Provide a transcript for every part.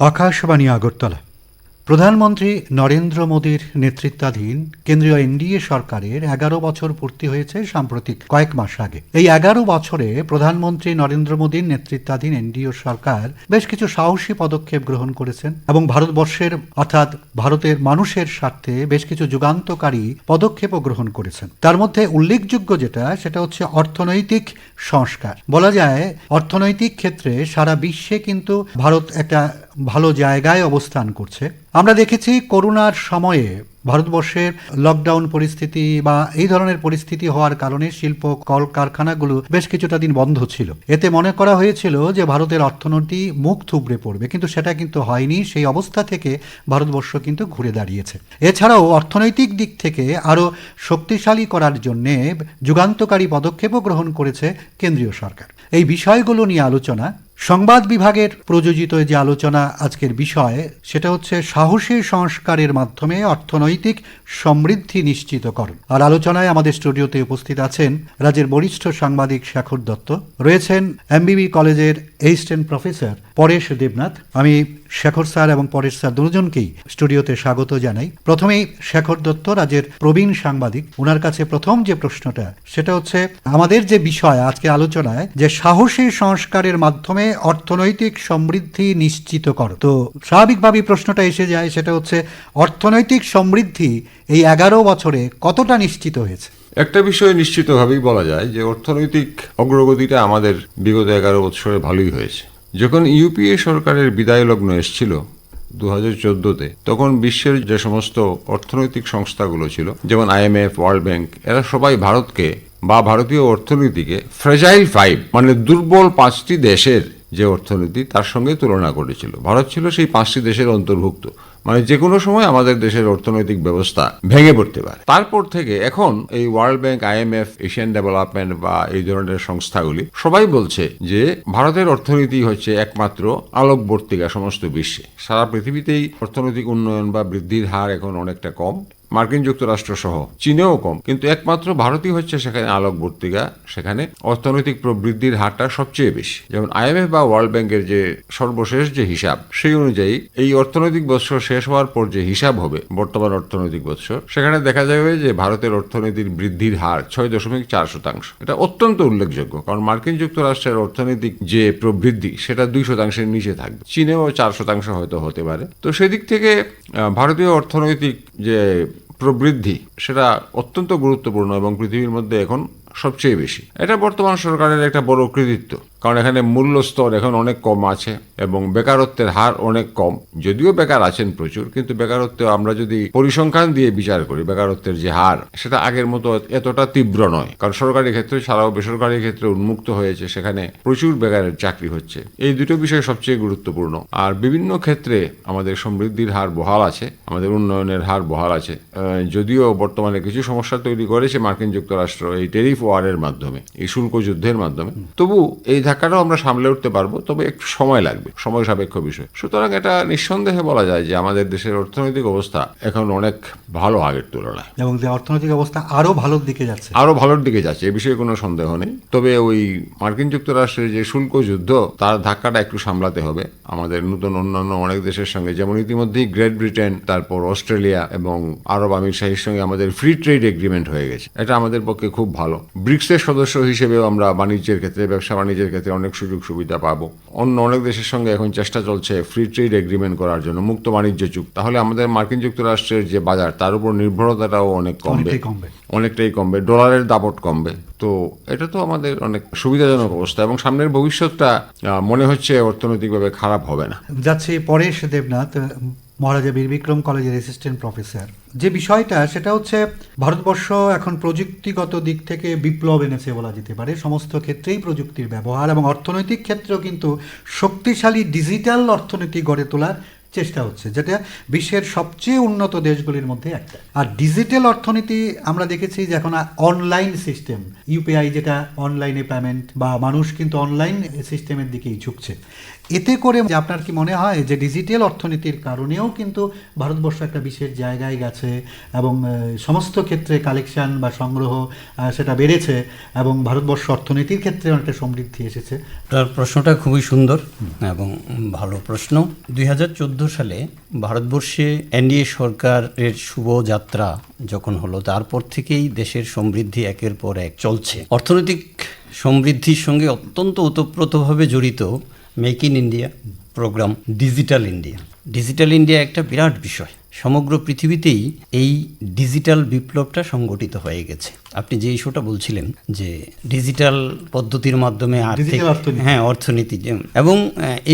আকাশবাণী আগরতলা। প্রধানমন্ত্রী নরেন্দ্র মোদীর নেতৃত্বাধীন কেন্দ্রীয় এনডিএ সরকারের এগারো বছর পূর্তি হয়েছে সাম্প্রতিক কয়েক মাস আগে। এই এগারো বছরে প্রধানমন্ত্রী নরেন্দ্র মোদীর নেতৃত্বাধীন এনডিএ সরকার বেশ কিছু সাহসী পদক্ষেপ গ্রহণ করেছেন এবং ভারতবর্ষের, অর্থাৎ ভারতের মানুষের স্বার্থে বেশ কিছু যুগান্তকারী পদক্ষেপও গ্রহণ করেছেন। তার মধ্যে উল্লেখযোগ্য যেটা, সেটা হচ্ছে অর্থনৈতিক সংস্কার। বলা যায় অর্থনৈতিক ক্ষেত্রে সারা বিশ্বে কিন্তু ভারত একটা ভালো জায়গায় অবস্থান করছে। আমরা দেখেছি করোনার সময়ে ভারতবর্ষের লকডাউন পরিস্থিতি বা এই ধরনের পরিস্থিতি হওয়ার কারণে শিল্প কল কারখানাগুলো বেশ কিছুটা দিন বন্ধ ছিল। এতে মনে করা হয়েছিল যে ভারতের অর্থনীতি মুখ থুবড়ে পড়বে, কিন্তু সেটা কিন্তু হয়নি। সেই অবস্থা থেকে ভারতবর্ষ কিন্তু ঘুরে দাঁড়িয়েছে। এছাড়াও অর্থনৈতিক দিক থেকে আরও শক্তিশালী করার জন্যে যুগান্তকারী পদক্ষেপও গ্রহণ করেছে কেন্দ্রীয় সরকার। এই বিষয়গুলো নিয়ে আলোচনা সংবাদ বিভাগের প্রযোজিত যে আলোচনা আজকের বিষয়, সেটা হচ্ছে সাহসী সংস্কারের মাধ্যমে অর্থনৈতিক সমৃদ্ধি নিশ্চিত নিশ্চিতকরণ। আর আলোচনায় আমাদের স্টুডিওতে উপস্থিত আছেন রাজ্যের বরিষ্ঠ সাংবাদিক শেখর দত্ত, রয়েছেন এমবিবি কলেজের এইস্টেন প্রফেসর পরেশ দেবনাথ। আমি শেখর স্যার এবং পরেশ স্যার দুজনকেই স্টুডিওতে স্বাগত জানাই। প্রথমেই শেখর দত্ত, রাজ্যের প্রবীণ সাংবাদিক ওনার কাছে প্রথম যে প্রশ্নটা, সেটা হচ্ছে, আমাদের যে বিষয় আজকে আলোচনায়, যে সাহসী সংস্কারের মাধ্যমে অর্থনৈতিক সমৃদ্ধি নিশ্চিত কর। তো স্বাভাবিকভাবেই প্রশ্নটা এসে যায়, সেটা হচ্ছে, অর্থনৈতিক সমৃদ্ধি এই এগারো বছরে কতটা নিশ্চিত হয়েছে? একটা বিষয় নিশ্চিতভাবেই বলা যায় যে, অর্থনৈতিক অগ্রগতিটা আমাদের বিগত এগারো বছরে ভালোই হয়েছে। যখন ইউপিএ সরকারের বিদায় লগ্ন এসেছিল দু হাজার তখন বিশ্বের যে সমস্ত অর্থনৈতিক সংস্থাগুলো ছিল, যেমন আইএমএফ ওয়ার্ল্ড ব্যাংক, এরা সবাই ভারতকে বা ভারতীয় অর্থনীতিকে ফ্রেজাইল ফাইভ মানে দুর্বল পাঁচটি দেশের যে অর্থনীতি, তার সঙ্গে তুলনা করেছিল। ভারত ছিল সেই পাঁচটি দেশের অন্তর্ভুক্ত। মানে যে কোনো সময় আমাদের দেশের অর্থনৈতিক ব্যবস্থা ভেঙে পড়তে পারে। তারপর থেকে এখন এই world bank IMF Asian development বা এই ধরনের সংস্থাগুলি সবাই বলছে যে ভারতের অর্থনীতি হচ্ছে একমাত্র আলোকবর্তিকা সমস্ত বিশ্বে। সারা পৃথিবীতেই অর্থনৈতিক উন্নয়ন বা বৃদ্ধির হার এখন অনেকটা কম। মার্কিন যুক্তরাষ্ট্র সহ চীনেও কম। কিন্তু একমাত্র ভারতই হচ্ছে সেখানে আলোকবর্তিকা সেখানে অর্থনৈতিক প্রবৃদ্ধির হারটা সবচেয়ে বেশি। যেমন আইএমএফ বা ওয়ার্ল্ড ব্যাংকের যে সর্বশেষ যে হিসাব, সেই অনুযায়ী এই অর্থনৈতিক বৎসর শেষ হওয়ার পর যে হিসাব হবে, বর্তমান অর্থনৈতিক বৎসর সেখানে দেখা যাবে যে ভারতের অর্থনীতির বৃদ্ধির হার ছয় দশমিক চার শতাংশ। এটা অত্যন্ত উল্লেখযোগ্য, কারণ মার্কিন যুক্তরাষ্ট্রের অর্থনৈতিক যে প্রবৃদ্ধি, সেটা দুই শতাংশের নিচে থাকবে। চীনেও চার শতাংশ হয়তো হতে পারে। তো সেদিক থেকে ভারতীয় অর্থনৈতিক যে প্রবৃদ্ধি সেটা অত্যন্ত গুরুত্বপূর্ণ এবং পৃথিবীর মধ্যে এখন সবচেয়ে বেশি। এটা বর্তমান সরকারের একটা বড় কৃতিত্ব। কারণ এখানে মূল্য স্তর এখন অনেক কম আছে এবং বেকারত্বের হার অনেক কম। যদিও বেকার আছেন প্রচুর, কিন্তু বেকারত্ব আমরা যদি পরিসংখ্যান দিয়ে বিচার করি, বেকারত্বের যে হার, সেটা আগের মতো এতটা তীব্র নয়। কারণ সরকারি ক্ষেত্রে ছাড়াও বেসরকারি ক্ষেত্রে উন্মুক্ত হয়েছে, সেখানে প্রচুর বেকারের চাকরি হচ্ছে। এই দুটো বিষয় সবচেয়ে গুরুত্বপূর্ণ। আর বিভিন্ন ক্ষেত্রে আমাদের সমৃদ্ধির হার বহাল আছে, আমাদের উন্নয়নের হার বহাল আছে। যদিও বর্তমানে কিছু সমস্যা তৈরি করেছে মার্কিন যুক্তরাষ্ট্র, এই টেরিফ ওয়ারের মাধ্যমে এই শুল্ক যুদ্ধের মাধ্যমে। তবু এই ধাক্কাটাও আমরা সামলে উঠতে পারব তবে একটু সময় লাগবে সময় সাপেক্ষ বিষয়। সুতরাং এটা নিঃসন্দেহে বলা যায় যে আমাদের দেশের অর্থনৈতিক অবস্থা এখন অনেক ভালো আগের তুলনায়। এবং যে অর্থনৈতিক অবস্থা আরও ভালোর দিকে যাচ্ছে। আরও ভালোর দিকে যাচ্ছে এ বিষয়ে কোনো সন্দেহ নেই। তবে ওই মার্কিন যুক্তরাষ্ট্রের যে শুল্ক যুদ্ধ তার ধাক্কাটা একটু সামলাতে হবে। আমাদের নতুন অন্যান্য অনেক দেশের সঙ্গে যেমন ইতিমধ্যেই গ্রেট ব্রিটেন তারপর অস্ট্রেলিয়া এবং আরব আমির শাহীর সঙ্গে আমাদের ফ্রি ট্রেড এগ্রিমেন্ট হয়ে গেছে। এটা আমাদের পক্ষে খুব ভালো। ব্রিক্সের সদস্য হিসেবেও আমরা বাণিজ্যের ক্ষেত্রে ব্যবসা বাণিজ্যের ক্ষেত্রে অনেক সুযোগ সুবিধা পাবো। অন্য অনেক দেশের সঙ্গে এখন চেষ্টা চলছে ফ্রি ট্রেড এগ্রিমেন্ট করার জন্য মুক্ত বাণিজ্য চুক্তি। তাহলে আমাদের মার্কিন যুক্তরাষ্ট্রের যে বাজার তার উপর নির্ভরতাটাও অনেক কমবে। অনেকটাই কমবে। ডলারের দাপট কমবে। তো এটা তো আমাদের অনেক সুবিধাজনক অবস্থা এবং সামনের ভবিষ্যৎটা মনে হচ্ছে অর্থনৈতিকভাবে খারাপ হবে না। যাচ্ছে পরেশ দেবনাথ মহারাজা বীর বিক্রম কলেজের অ্যাসিস্ট্যান্ট প্রফেসর যে বিষয়টা, সেটা হচ্ছে ভারতবর্ষ এখন প্রযুক্তিগত দিক থেকে বিপ্লব এনেছে বলা যেতে পারে। সমস্ত ক্ষেত্রেই প্রযুক্তির ব্যবহার এবং অর্থনৈতিক ক্ষেত্রেও কিন্তু শক্তিশালী ডিজিটাল অর্থনীতি গড়ে তোলার চেষ্টা হচ্ছে, যেটা বিশ্বের সবচেয়ে উন্নত দেশগুলির মধ্যে একটা। আর ডিজিটাল অর্থনীতি আমরা দেখেছি যে এখন অনলাইন সিস্টেম ইউপিআই যেটা অনলাইনে পেমেন্ট বা মানুষ কিন্তু অনলাইন সিস্টেমের দিকেই ঝুঁকছে। এতে করে আপনার কি মনে হয় যে ডিজিটাল অর্থনীতির কারণেও কিন্তু ভারতবর্ষ একটা বিশেষ জায়গায় গেছে এবং সমস্ত ক্ষেত্রে কালেকশন বা সংগ্রহ সেটা বেড়েছে এবং ভারতবর্ষ অর্থনীতির ক্ষেত্রে অনেকটা সমৃদ্ধি এসেছে। তার প্রশ্নটা খুবই সুন্দর এবং ভালো প্রশ্ন। দুই হাজার চোদ্দ সালে ভারতবর্ষে এনডিএ সরকারের শুভ যাত্রা যখন হলো, তারপর থেকেই দেশের সমৃদ্ধি একের পর এক চলছে। অর্থনৈতিক সমৃদ্ধির সঙ্গে অত্যন্ত ওতপ্রোতভাবে জড়িত make in India programme digital India digital India একটা বিরাট বিষয়। সমগ্র পৃথিবীতেই এই ডিজিটাল বিপ্লবটা সংগঠিত হয়ে গেছে। আপনি যে ইস্যুটা বলছিলেন যে ডিজিটাল পদ্ধতির মাধ্যমে আর্থিক। হ্যাঁ অর্থনীতি এবং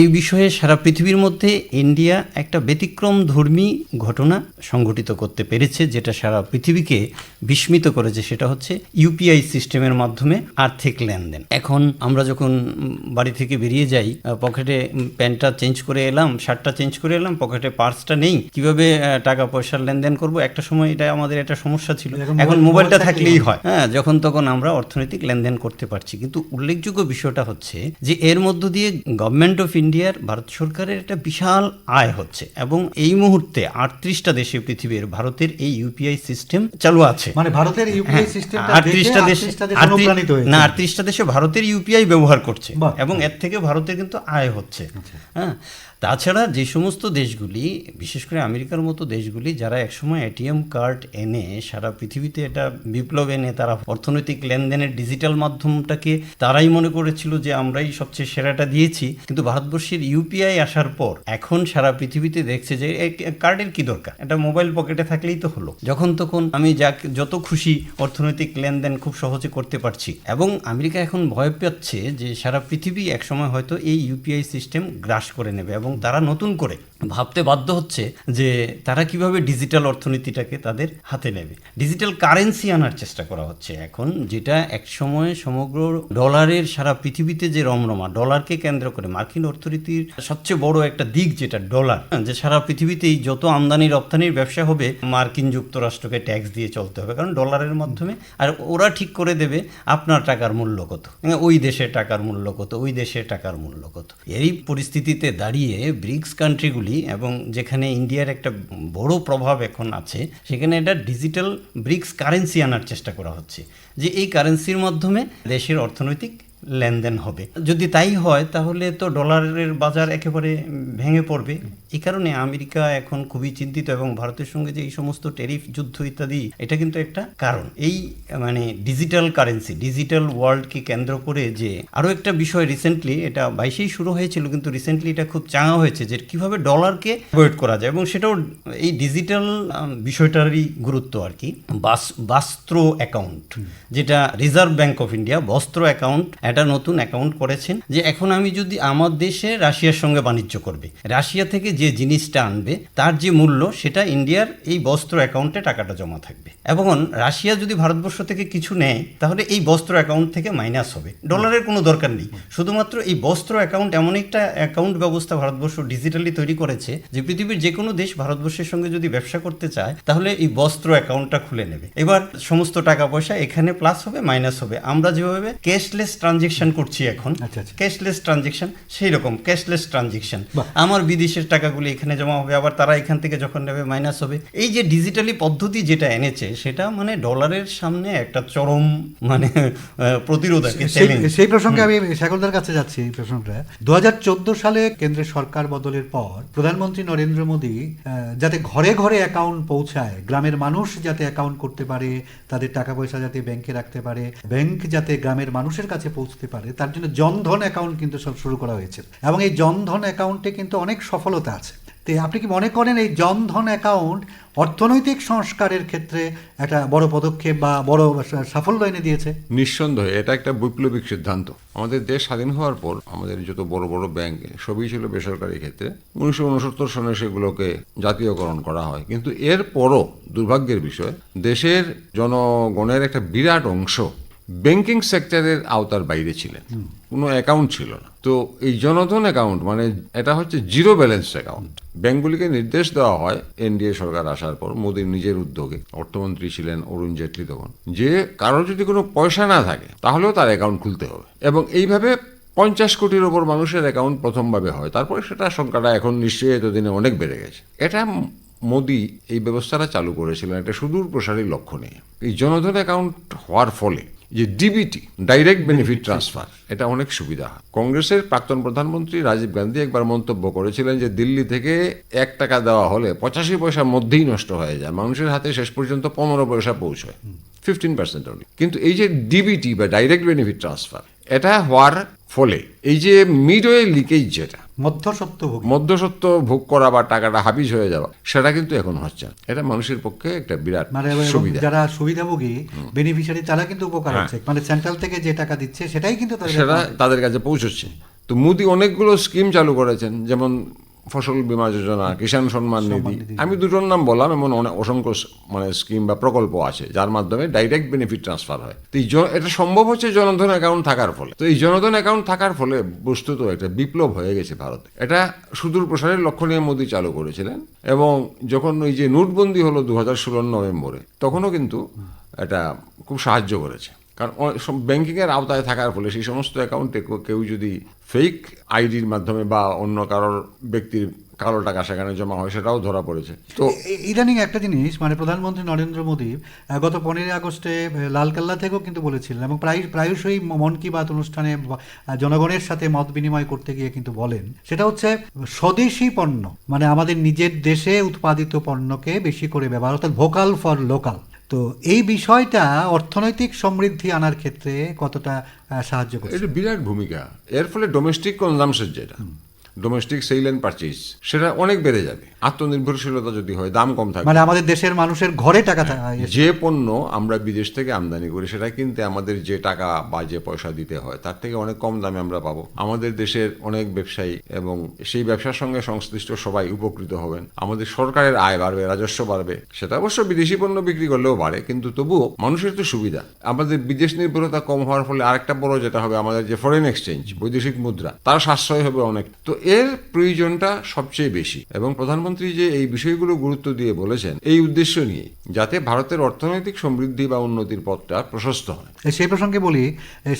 এই বিষয়ে সারা পৃথিবীর মধ্যে ইন্ডিয়া একটা ব্যতিক্রম ধর্মী ঘটনা সংঘটিত করতে পেরেছে যেটা সারা পৃথিবীকে বিস্মিত করেছে সেটা হচ্ছে ইউপিআই সিস্টেমের মাধ্যমে আর্থিক লেনদেন। এখন আমরা যখন বাড়ি থেকে বেরিয়ে যাই পকেটে প্যান্টটা চেঞ্জ করে এলাম শার্টটা চেঞ্জ করে এলাম পকেটে পার্সটা নেই কীভাবে টাকা পয়সার লেনদেন করব? একটা সময় এটা আমাদের একটা সমস্যা ছিল। এখন মোবাইলটা থাকলেই থাকলেই হয়। হ্যাঁ যখন তখন আমরা অর্থনৈতিক লেনদেন করতে পারছি। কিন্তু উল্লেখযোগ্য বিষয়টা হচ্ছে যে এর মধ্য দিয়ে গভর্নমেন্ট অফ ইন্ডিয়ার ভারত সরকারের একটা বিশাল আয় হচ্ছে এবং এই মুহূর্তে আটত্রিশটা দেশে পৃথিবীর ভারতের এই ইউপিআই সিস্টেম চালু আছে। মানে ভারতের ইউপিআই সিস্টেমটা দেখে আটত্রিশটা দেশে না আটত্রিশটা দেশে ভারতের ইউপিআই ব্যবহার করছে এবং এর থেকে ভারতের কিন্তু আয় হচ্ছে। হ্যাঁ তাছাড়া যে সমস্ত দেশগুলি বিশেষ করে আমেরিকার মতো দেশগুলি যারা একসময় এটিএম কার্ড এনে সারা পৃথিবীতে এটা বিপ্লব এনে তারা অর্থনৈতিক লেনদেনের ডিজিটাল মাধ্যমটাকে তারাই মনে করেছিল যে আমরাই সবচেয়ে সেরাটা দিয়েছি। কিন্তু ভারতবর্ষের ইউপিআই আসার পর এখন সারা পৃথিবীতে দেখছে যে কার্ডের কি দরকার? এটা মোবাইল পকেটে থাকলেই তো হলো। যখন তখন আমি যাক যত খুশি অর্থনৈতিক লেনদেন খুব সহজে করতে পারছি। এবং আমেরিকা এখন ভয় পাচ্ছে যে সারা পৃথিবী একসময় হয়তো এই ইউপিআই সিস্টেম গ্রাস করে নেবে এবং তারা নতুন করে ভাবতে বাধ্য হচ্ছে যে তারা কীভাবে ডিজিটাল অর্থনীতিটাকে তাদের হাতে নেবে। ডিজিটাল কারেন্সি আনার চেষ্টা করা হচ্ছে। এখন যেটা একসময় সমগ্র ডলারের সারা পৃথিবীতে যে রমরমা, ডলারকে কেন্দ্র করে মার্কিন অর্থনীতির সবচেয়ে বড় একটা দিক যেটা ডলার, যে সারা পৃথিবীতেই যত আমদানি রপ্তানির ব্যবসা হবে, মার্কিন যুক্তরাষ্ট্রকে ট্যাক্স দিয়ে চলতে হবে। কারণ ডলারের মাধ্যমে, আর ওরা ঠিক করে দেবে আপনার টাকার মূল্য কত, ওই দেশের টাকার মূল্য কত, ওই দেশের টাকার মূল্য কত। এই পরিস্থিতিতে দাঁড়িয়ে ব্রিক্স কান্ট্রিগুলি এবং যেখানে ইন্ডিয়ার একটা বড় প্রভাব এখন আছে, সেখানে এটা ডিজিটাল ব্রিক্স কারেন্সি আনার চেষ্টা করা হচ্ছে যে এই কারেন্সির মাধ্যমে দেশের অর্থনৈতিক লেনদেন হবে। যদি তাই হয়, তাহলে তো ডলারের বাজার একেবারে ভেঙে পড়বে। এই কারণে আমেরিকা এখন খুবই চিন্তিত এবং ভারতের সঙ্গে যে এই সমস্ত ট্যারিফ যুদ্ধ ইত্যাদি, এটা কিন্তু একটা কারণ। এই মানে ডিজিটাল কারেন্সি ডিজিটাল ওয়ার্ল্ডকে কেন্দ্র করে যে আরও একটা বিষয় রিসেন্টলি এটা বাইশেই শুরু হয়েছিল, কিন্তু রিসেন্টলি এটা খুব চাঙা হয়েছে যে কীভাবে ডলারকে অ্যাভয়েড করা যায় এবং সেটাও এই ডিজিটাল বিষয়টারই গুরুত্ব আর কি। বাস, বাস্ত্র অ্যাকাউন্ট যেটা রিজার্ভ ব্যাংক অফ ইন্ডিয়া বস্ত্র অ্যাকাউন্ট একটা নতুন অ্যাকাউন্ট করেছেন যে এখন আমি যদি আমার দেশে রাশিয়ার সঙ্গে বাণিজ্য করবে, রাশিয়া থেকে যে জিনিসটা আনবে, তার যে মূল্য, সেটা ইন্ডিয়ার এই বস্ত্র অ্যাকাউন্টে টাকাটা জমা থাকবে। এবং রাশিয়া যদি ভারতবর্ষ থেকে কিছু নেয়, তাহলে এই বস্ত্র অ্যাকাউন্ট থেকে মাইনাস হবে। ডলারের কোনো দরকার নেই। শুধুমাত্র এই বস্ত্র অ্যাকাউন্ট এমন একটা অ্যাকাউন্ট ব্যবস্থা ভারতবর্ষ ডিজিটালি তৈরি করেছে যে পৃথিবীর যে কোনো দেশ ভারতবর্ষের সঙ্গে যদি ব্যবসা করতে চায়, তাহলে এই বস্ত্র অ্যাকাউন্টটা খুলে নেবে। এবার সমস্ত টাকা পয়সা এখানে প্লাস হবে মাইনাস হবে। আমরা যেভাবে ক্যাশলেস ট্রানজেকশন করছি এখন। ক্যাশলেস ট্রানজেকশন সেই রকম ক্যাশলেস ট্রানজেকশন। আমার বিদেশের টাকাগুলো এখানে জমা হবে আবার তারা এখান থেকে যখন নেবে মাইনাস হবে। এই যে ডিজিটালি পদ্ধতি যেটা এনেছে সেটা মানে ডলারের সামনে একটা চরম মানে প্রতিরোধ সেই প্রসঙ্গে আমি শাকলদার কাছে যাচ্ছি এই প্রসঙ্গটা। দু হাজার চোদ্দ সালে কেন্দ্রের সরকার বদলের পর প্রধানমন্ত্রী নরেন্দ্র মোদী যাতে ঘরে ঘরে অ্যাকাউন্ট পৌঁছায় গ্রামের মানুষ যাতে অ্যাকাউন্ট করতে পারে তাদের টাকা পয়সা যাতে ব্যাংকে রাখতে পারে ব্যাংক যাতে গ্রামের মানুষের কাছে পৌঁছতে পারে, তার জন্য জনধন অ্যাকাউন্ট কিন্তু সব শুরু করা হয়েছে। এবং এই জনধন অ্যাকাউন্টে কিন্তু অনেক সফলতা আছে। তো আপনি কি মনে করেন এই জনধন অ্যাকাউন্ট অর্থনৈতিক সংস্কারের ক্ষেত্রে একটা বড় পদক্ষেপ বা বড় সাফল্য এনে দিয়েছে? নিঃসন্দেহে, এটা একটা বৈপ্লবিক সিদ্ধান্ত। আমাদের দেশ স্বাধীন হওয়ার পর আমাদের যত বড় বড় ব্যাংক সবই ছিল বেসরকারি ক্ষেত্রে। উনিশশো উনসত্তর সনে সেগুলোকে জাতীয়করণ করা হয়। কিন্তু এরপরও দুর্ভাগ্যের বিষয়, দেশের জনগণের একটা বিরাট অংশ ব্যাংকিং সেক্টরের আওতার বাইরে ছিলেন। কোনো অ্যাকাউন্ট ছিল না। তো এই জনধন অ্যাকাউন্ট মানে এটা হচ্ছে জিরো ব্যালেন্স অ্যাকাউন্ট ব্যাংকগুলিকে নির্দেশ দেওয়া হয় এনডিএ সরকার আসার পর মোদীর নিজের উদ্যোগে। অর্থমন্ত্রী ছিলেন অরুণ জেটলি তখন। যে কারোর যদি কোনো পয়সা না থাকে তাহলেও তার অ্যাকাউন্ট খুলতে হবে। এবং এইভাবে পঞ্চাশ কোটির ওপর মানুষের অ্যাকাউন্ট প্রথমভাবে হয়। তারপরে সেটা সংখ্যাটা এখন নিশ্চয়ই এতদিনে অনেক বেড়ে গেছে। এটা মোদি এই ব্যবস্থাটা চালু করেছিলেন একটা সুদূর প্রসারী লক্ষ্য নিয়ে। এই জনধন অ্যাকাউন্ট হওয়ার ফলে যে ডিবিটি ডাইরেক্ট বেনিফিট ট্রান্সফার এটা অনেক সুবিধা হয়। কংগ্রেসের প্রাক্তন প্রধানমন্ত্রী রাজীব গান্ধী একবার মন্তব্য করেছিলেন যে দিল্লি থেকে এক টাকা দেওয়া হলে পঁচাশি পয়সার মধ্যেই নষ্ট হয়ে যায় মানুষের হাতে শেষ পর্যন্ত পনেরো পয়সা পৌঁছয় ফিফটিন পার্সেন্ট অনলি কিন্তু এই যে ডিবিটি বা ডাইরেক্ট বেনিফিট ট্রান্সফার এটা হওয়ার ফলে এই যে মিডওয়ে লিকেজ যেটা মধ্যসত্ত্ব ভোগ মধ্যসত্ত্ব ভোগ করা বা টাকাটা হাবিজ হয়ে যাওয়া সেটা কিন্তু এখন হচ্ছে না। এটা মানুষের পক্ষে একটা বিরাট মানে সুবিধা। যারা সুবিধাভোগী বেনিফিশিয়ারি তারা কিন্তু উপকার হ্যাঁ। হচ্ছে। মানে সেন্ট্রাল থেকে যে টাকা দিচ্ছে সেটাই কিন্তু সেটা তাদের কাছে পৌঁছচ্ছে। তো মোদি অনেকগুলো স্কিম চালু করেছেন যেমন ফসল বীমা যোজনা কিষাণ সম্মান নিধি। আমি দুটোর নাম বললাম এমন অনেক অসংখ্য মানে স্কিম বা প্রকল্প আছে যার মাধ্যমে ডাইরেক্ট বেনিফিট ট্রান্সফার হয়। তো এই এটা সম্ভব হচ্ছে জনধন অ্যাকাউন্ট থাকার ফলে। তো এই জনধন অ্যাকাউন্ট থাকার ফলে বস্তুত একটা বিপ্লব হয়ে গেছে ভারতে। এটা সুদূর প্রসারের লক্ষ্য নিয়ে মোদী চালু করেছিলেন এবং যখন ওই যে নোটবন্দি হলো দু হাজার ষোলোর নভেম্বরে তখনও কিন্তু এটা খুব সাহায্য করেছে। কারণ ব্যাংকিংয়ের আওতায় থাকার ফলে সেই সমস্ত অ্যাকাউন্টে কেউ যদি ফেক আইডির মাধ্যমে বা অন্য কারোর ব্যক্তির কালো টাকা সেখানে জমা হয়, সেটাও ধরা পড়েছে। তো ইদানিং একটা জিনিস মানে প্রধানমন্ত্রী নরেন্দ্র মোদী গত পনেরোই আগস্টে লালকেল্লা থেকেও কিন্তু বলেছিলেন এবং প্রায় প্রায়শই মন কি বাত অনুষ্ঠানে জনগণের সাথে মত বিনিময় করতে গিয়ে কিন্তু বলেন, সেটা হচ্ছে স্বদেশি পণ্য মানে আমাদের নিজের দেশে উৎপাদিত পণ্যকে বেশি করে ব্যবহার, অর্থাৎ ভোকাল ফর লোকাল তো এই বিষয়টা অর্থনৈতিক সমৃদ্ধি আনার ক্ষেত্রে কতটা সাহায্য করছে? এটা বিরাট ভূমিকা। এর ফলে ডোমেস্টিক কনজামশন যেটা ডোমেস্টিক সেল অ্যান্ড পারচেজ সেটা অনেক বেড়ে যাবে। আত্মনির্ভরশীলতা যদি হয় দাম কম থাকবে। মানে আমাদের দেশের মানুষের ঘরে টাকা থা- যে পণ্য আমরা বিদেশ থেকে আমদানি করি সেটা কিনতে আমাদের যে টাকা বা যে পয়সা দিতে হয় তার থেকে অনেক কম দামে আমরা পাবো। আমাদের দেশের অনেক ব্যবসায়ী এবং সেই ব্যবসার সঙ্গে সংশ্লিষ্ট সবাই উপকৃত হবেন। আমাদের সরকারের আয় বাড়বে রাজস্ব বাড়বে। সেটা অবশ্য বিদেশি পণ্য বিক্রি করলেও বাড়ে কিন্তু তবুও মানুষের তো সুবিধা। আমাদের বিদেশ নির্ভরতা কম হওয়ার ফলে আরেকটা বড় যেটা হবে আমাদের যে ফরেন এক্সচেঞ্জ বৈদেশিক মুদ্রা তার সাশ্রয় হবে অনেক। তো এর প্রয়োজনটা সবচেয়ে বেশি। এবং প্রধানমন্ত্রী যে এই বিষয়গুলো গুরুত্ব দিয়ে বলেছেন, এই উদ্দেশ্য নিয়ে, যাতে ভারতের অর্থনৈতিক সমৃদ্ধি বা উন্নতির পথটা প্রশস্ত হয়। সেই প্রসঙ্গে বলি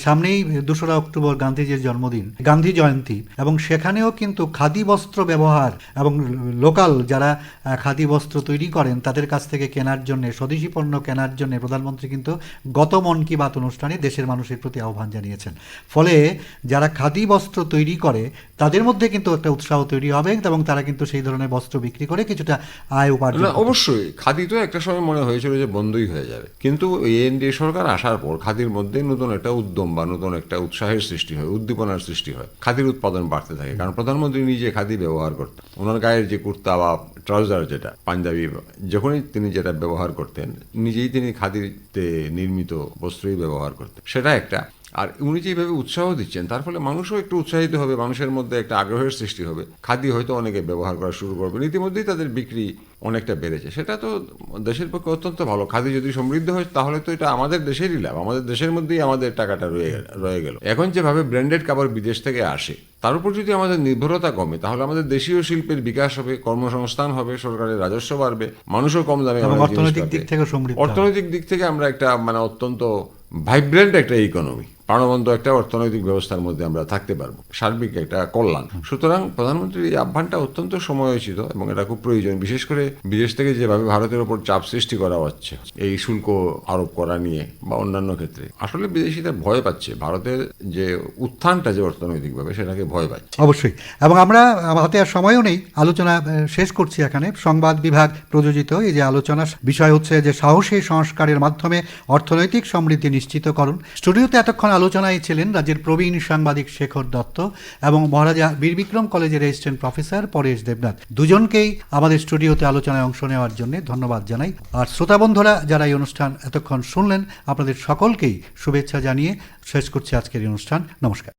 সামনেই দোসরা অক্টোবর গান্ধীজির জন্মদিন, গান্ধী জয়ন্তী, এবং সেখানেও কিন্তু খাদি বস্ত্র ব্যবহার এবং লোকাল যারা খাদি বস্ত্র তৈরি করেন, তাদের কাছ থেকে কেনার জন্য, স্বদেশী পণ্য কেনার জন্য প্রধানমন্ত্রী কিন্তু গত মন কি বাত অনুষ্ঠানে দেশের মানুষের প্রতি আহ্বান জানিয়েছেন। ফলে যারা খাদি বস্ত্র তৈরি করে, তাদের মধ্যে কিন্তু একটা উৎসাহ তৈরি হবে এবং তারা কিন্তু সেই ধরনের বস্ত্র বিক্রি করে কিছুটা আয় উপার্জন অবশ্যই। খাদি তো একটা সময় মনে হয়েছিল যে বন্ধই হয়ে যাবে। কিন্তু এনডিএ সরকার আসার পর খাদির মধ্যে নতুন একটা উদ্যম বা নতুন একটা উৎসাহের সৃষ্টি হয় উদ্দীপনার সৃষ্টি হয়। খাদির উৎপাদন বাড়তে থাকে। কারণ প্রধানমন্ত্রী নিজে খাদি ব্যবহার করতেন। ওনার গায়ের যে কুর্তা বা ট্রাউজার যেটা, পাঞ্জাবি, যখনই তিনি যেটা ব্যবহার করতেন, নিজেই তিনি খাদিতে নির্মিত বস্ত্রই ব্যবহার করতেন। সেটা একটা। আর উনি যেভাবে উৎসাহ দিচ্ছেন, তার ফলে মানুষও একটু উৎসাহিত হবে, মানুষের মধ্যে একটা আগ্রহের সৃষ্টি হবে। খাদি হয়তো অনেকে ব্যবহার করা শুরু করবে ইতিমধ্যেই তাদের বিক্রি অনেকটা বেড়েছে। সেটা তো দেশের পক্ষে অত্যন্ত ভালো। খাদি যদি সমৃদ্ধ হয় তাহলে তো এটা আমাদের দেশেরই লাভ। আমাদের দেশের মধ্যেই আমাদের টাকাটা রয়ে রয়ে গেল। এখন যেভাবে ব্র্যান্ডেড কাপড় বিদেশ থেকে আসে তার উপর যদি আমাদের নির্ভরতা কমে তাহলে আমাদের দেশীয় শিল্পের বিকাশ হবে কর্মসংস্থান হবে সরকারের রাজস্ব বাড়বে মানুষও কম দামে অর্থনৈতিক দিক থেকে সমৃদ্ধ অর্থনৈতিক দিক থেকে আমরা একটা মানে অত্যন্ত ভাইব্রেন্ট একটা ইকোনমি প্রাণবন্ত একটা অর্থনৈতিক ব্যবস্থার মধ্যে আমরা থাকতে পারব। সার্বিক একটা কল্যাণ। সুতরাং প্রধানমন্ত্রীর এই আহ্বানটা অত্যন্ত সময়োচিত এবং এটা খুব প্রয়োজন, বিশেষ করে বিদেশ থেকে যেভাবে ভারতের উপর চাপ সৃষ্টি করা হচ্ছে, এই শুল্ক আরোপ করা নিয়ে বা অন্যান্য ক্ষেত্রে। আসলে বিদেশিরা ভয় পাচ্ছে, ভারতের যে উত্থানটা যে অর্থনৈতিকভাবে সেটাকে ভয় পাচ্ছে। অবশ্যই। এবং আমরা হাতে আর সময়ও নেই, আলোচনা শেষ করছি এখানে। সংবাদ বিভাগ প্রযোজিত এই যে আলোচনার বিষয় হচ্ছে যে সাহসী সংস্কারের মাধ্যমে অর্থনৈতিক সমৃদ্ধি নিশ্চিতকরণ। স্টুডিওতে এতক্ষণ আলোচনায় ছিলেন রাজ্যের প্রবীণ সাংবাদিক শেখর দত্ত এবং মহারাজা বীরবিক্রম কলেজের রেজিস্ট্রেন্ট প্রফেসর পরেশ দেবনাথ। দুজনকেই আমাদের স্টুডিওতে আলোচনায় অংশ নেওয়ার জন্য ধন্যবাদ জানাই। আর শ্রোতা বন্ধুরা, যারা এই অনুষ্ঠান এতক্ষণ শুনলেন, আপনাদের সকলকেই শুভেচ্ছা জানিয়ে শেষ করছি আজকের অনুষ্ঠান। নমস্কার।